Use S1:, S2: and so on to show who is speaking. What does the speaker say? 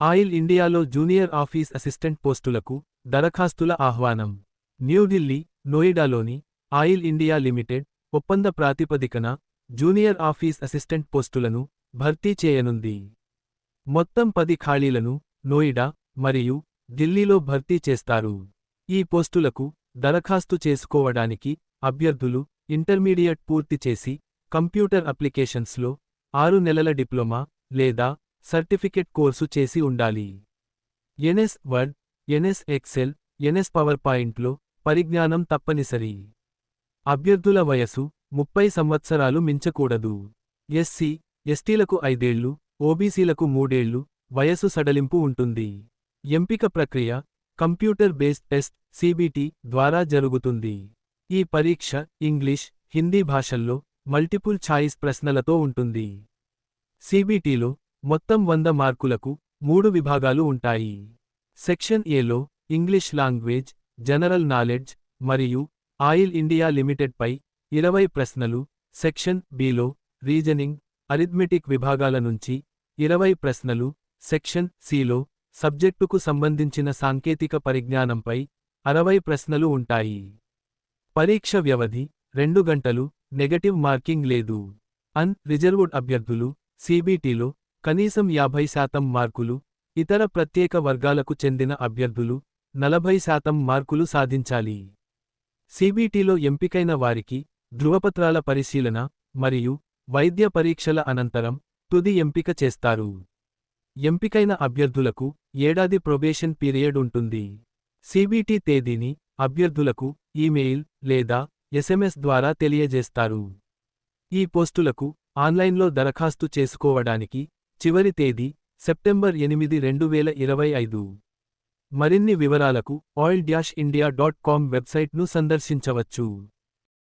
S1: Oil ఇండియాలో junior office assistant పోస్టులకు దరఖాస్తుల ఆహ్వానం. న్యూఢిల్లీ నోయిడాలోని ఆయిల్ ఇండియా లిమిటెడ్ ఒప్పంద ప్రాతిపదికన జూనియర్ ఆఫీస్ అసిస్టెంట్ పోస్టులను భర్తీ చేయనుంది. మొత్తం పది ఖాళీలను నోయిడా మరియు ఢిల్లీలో భర్తీ చేస్తారు. ఈ పోస్టులకు దరఖాస్తు చేసుకోవడానికి అభ్యర్థులు ఇంటర్మీడియట్ పూర్తి చేసి కంప్యూటర్ అప్లికేషన్స్లో ఆరు నెలల డిప్లొమా లేదా సర్టిఫికెట్ కోర్సు చేసి ఉండాలి. MS word MS excel MS power పాయింట్లో పరిజ్ఞానం తప్పనిసరి. అభ్యర్థుల వయసు ముప్పై సంవత్సరాలు మించకూడదు. ఎస్సీ ఎస్టీలకు ఐదేళ్ళు ఓబీసీలకు మూడేళ్ళు వయసు సడలింపు ఉంటుంది. ఎంపిక ప్రక్రియ కంప్యూటర్ బేస్డ్ టెస్ట్ సిబిటి ద్వారా జరుగుతుంది. ఈ పరీక్ష ఇంగ్లీష్ హిందీ భాషల్లో మల్టిపుల్ ఛాయిస్ ప్రశ్నలతో ఉంటుంది. సిబిటిలో మొత్తం వంద మార్కులకు మూడు విభాగాలు ఉంటాయి. సెక్షన్ ఏలో ఇంగ్లీష్ లాంగ్వేజ్ జనరల్ నాలెడ్జ్ మరియు ఆయిల్ ఇండియా లిమిటెడ్పై ఇరవై ప్రశ్నలు సెక్షన్ బిలో రీజనింగ్ అరిథ్మెటిక్ విభాగాల నుంచి ఇరవై ప్రశ్నలు సెక్షన్ సిలో సబ్జెక్టుకు సంబంధించిన సాంకేతిక పరిజ్ఞానంపై అరవై ప్రశ్నలు ఉంటాయి. పరీక్ష వ్యవధి రెండు గంటలు నెగటివ్ మార్కింగ్ లేదు. అన్ రిజర్వుడ్ అభ్యర్థులు సిబిటిలో కనీసం యాభై శాతం మార్కులు ఇతర ప్రత్యేక వర్గాలకు చెందిన అభ్యర్థులు నలభై శాతం మార్కులు సాధించాలి. సిబిటిలో ఎంపికైన వారికి ధృవపత్రాల పరిశీలన మరియు వైద్య పరీక్షల అనంతరం తుది ఎంపిక చేస్తారు. ఎంపికైన అభ్యర్థులకు ఏడాది ప్రొబేషన్ పీరియడ్ ఉంటుంది. సిబిటి తేదీని అభ్యర్థులకు ఈమెయిల్ లేదా ఎస్ఎంఎస్ ద్వారా తెలియజేస్తారు. ఈ పోస్టులకు ఆన్లైన్లో దరఖాస్తు చేసుకోవడానికి చివరి తేదీ సెప్టెంబర్ ఎనిమిది రెండు వేల ఇరవై ఐదు. మరిన్ని వివరాలకు oil dash India dot com వెబ్సైట్ను సందర్శించవచ్చు.